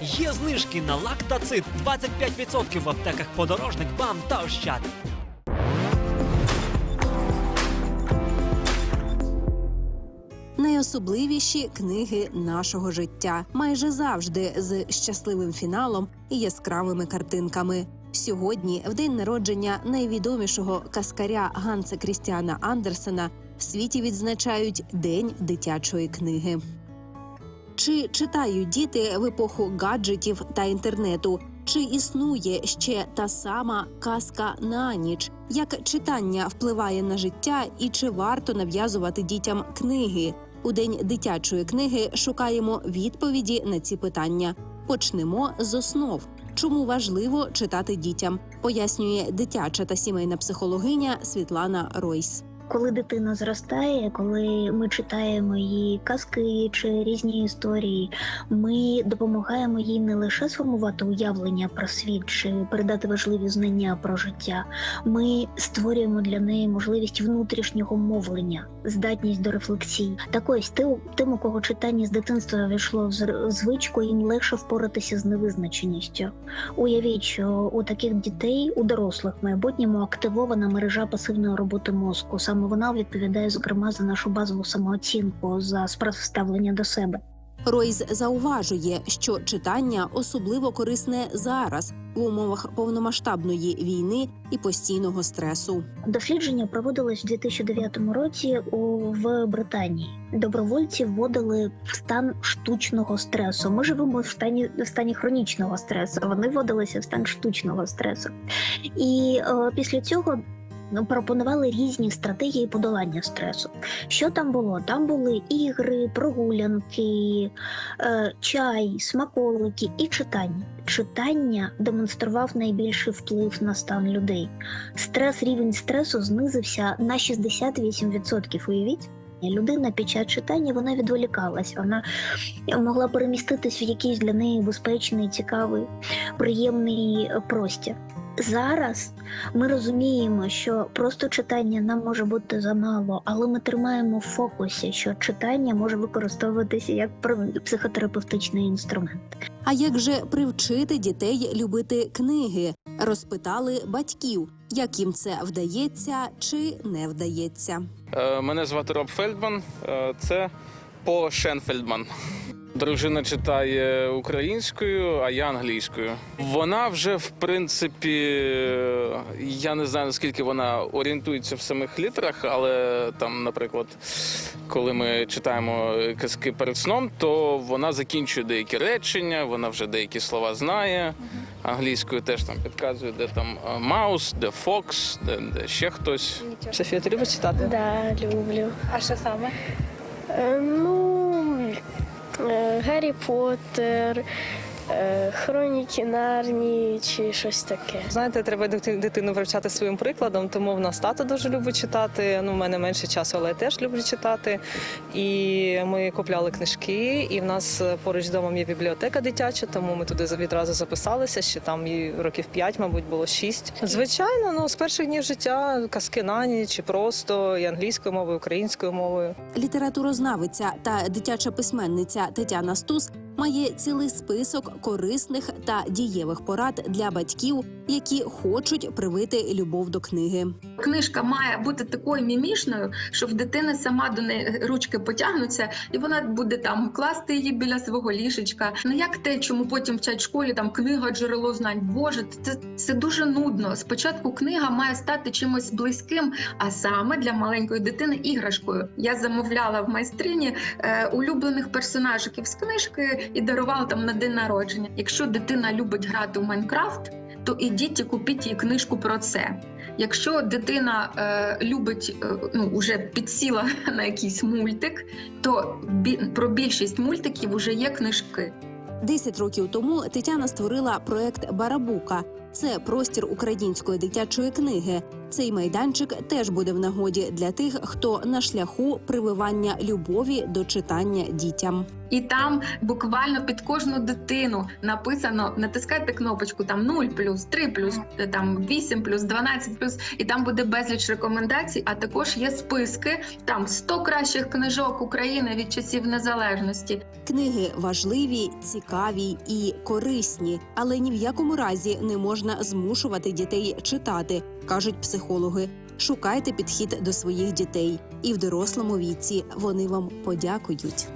Є знижки на лактацит 25% в аптеках подорожник, бам та ощад. Найособливіші книги нашого життя майже завжди з щасливим фіналом і яскравими картинками. Сьогодні, в день народження найвідомішого каскаря Ганса Крістіана Андерсена, в світі відзначають День дитячої книги. Чи читають діти в епоху гаджетів та інтернету? Чи існує ще та сама казка на ніч? Як читання впливає на життя, і чи варто нав'язувати дітям книги? У день дитячої книги шукаємо відповіді на ці питання. Почнемо з основ. Чому важливо читати дітям? Пояснює дитяча та сімейна психологиня Світлана Ройс. Коли дитина зростає, коли ми читаємо їй казки чи різні історії, ми допомагаємо їй не лише сформувати уявлення про світ чи передати важливі знання про життя. Ми створюємо для неї можливість внутрішнього мовлення, здатність до рефлексії. Так ось тим, у кого читання з дитинства війшло в звичку, їм легше впоратися з невизначеністю. Уявіть, що у таких дітей, у дорослих в майбутньому активована мережа пасивної роботи мозку. Саме вона відповідає, зокрема, за нашу базову самооцінку, за ставлення до себе. Ройс зауважує, що читання особливо корисне зараз в умовах повномасштабної війни і постійного стресу. Дослідження проводилось у 2009 році у в Британії. Добровольці вводили в стан штучного стресу. Ми живемо в стані в стані хронічного стресу. Вони вводилися в стан штучного стресу, і е, після цього. Ну, Пропонували різні стратегії подолання стресу. Що там було? Там були ігри, прогулянки, е, чай, смаколики і читання. Читання демонстрував найбільший вплив на стан людей. Стрес, рівень стресу знизився на 68%. Уявіть. Людина під час читання вона відволікалась, вона могла переміститись в якийсь для неї безпечний, цікавий, приємний простір. Зараз ми розуміємо, що просто читання нам може бути замало, але ми тримаємо в фокусі, що читання може використовуватися як психотерапевтичний інструмент. А як же привчити дітей любити книги? Розпитали батьків, як їм це вдається чи не вдається. Е, Мене звати Роб Фельдман. Е, Це По Шенфельдман. Дружина читає українською, а я англійською. Вона вже, в принципі, я не знаю наскільки вона орієнтується в самих літерах, але там, наприклад, коли ми читаємо казки перед сном, то вона закінчує деякі речення, вона вже деякі слова знає. Англійською теж там підказує, де там е, маус, де фокс, де, де ще хтось. Софія, ти любиш читати? Да, люблю. А що саме? Е, ну, Гаррі Поттер, е, Хроніки Нарнії чи щось таке. Знаєте, треба дити- дитину привчати своїм прикладом, тому в нас тато дуже любить читати. Ну, в мене менше часу, але я теж люблю читати. І ми купляли книжки, і в нас е, поруч з домом є бібліотека дитяча, тому ми туди відразу записалися. Ще там і років 5, мабуть, було 6. Звичайно, ну з перших днів життя казки на ніч, просто і англійською мовою, і українською мовою. Літературознавиця та дитяча письменниця Тетяна Стус має цілий список корисних та дієвих порад для батьків, які хочуть привити любов до книги. Книжка має бути такою мімішною, що в дитини сама до неї ручки потягнуться, і вона буде там класти її біля свого ліжечка. Ну як те, чому потім вчать в школі там книга джерело знань. Боже, це, це дуже нудно. Спочатку книга має стати чимось близьким, а саме для маленької дитини іграшкою. Я замовляла в майстрині е, улюблених персонажиків з книжки і дарувала там на день народження. Якщо дитина любить грати в Майнкрафт, то ідіть і купіть їй книжку про це. Якщо дитина е, любить, е, ну вже підсіла на якийсь мультик, то бі, про більшість мультиків вже є книжки. Десять років тому Тетяна створила проект Барабука. Це простір української дитячої книги. Цей майданчик теж буде в нагоді для тих, хто на шляху прививання любові до читання дітям. І там буквально під кожну дитину написано: натискайте кнопочку там 0 3 там 8 12 і там буде безліч рекомендацій. А також є списки там 100 кращих книжок України від часів незалежності. Книги важливі, цікаві і корисні, але ні в якому разі не можна змушувати дітей читати, кажуть психологи. Шукайте підхід до своїх дітей, і в дорослому віці вони вам подякують.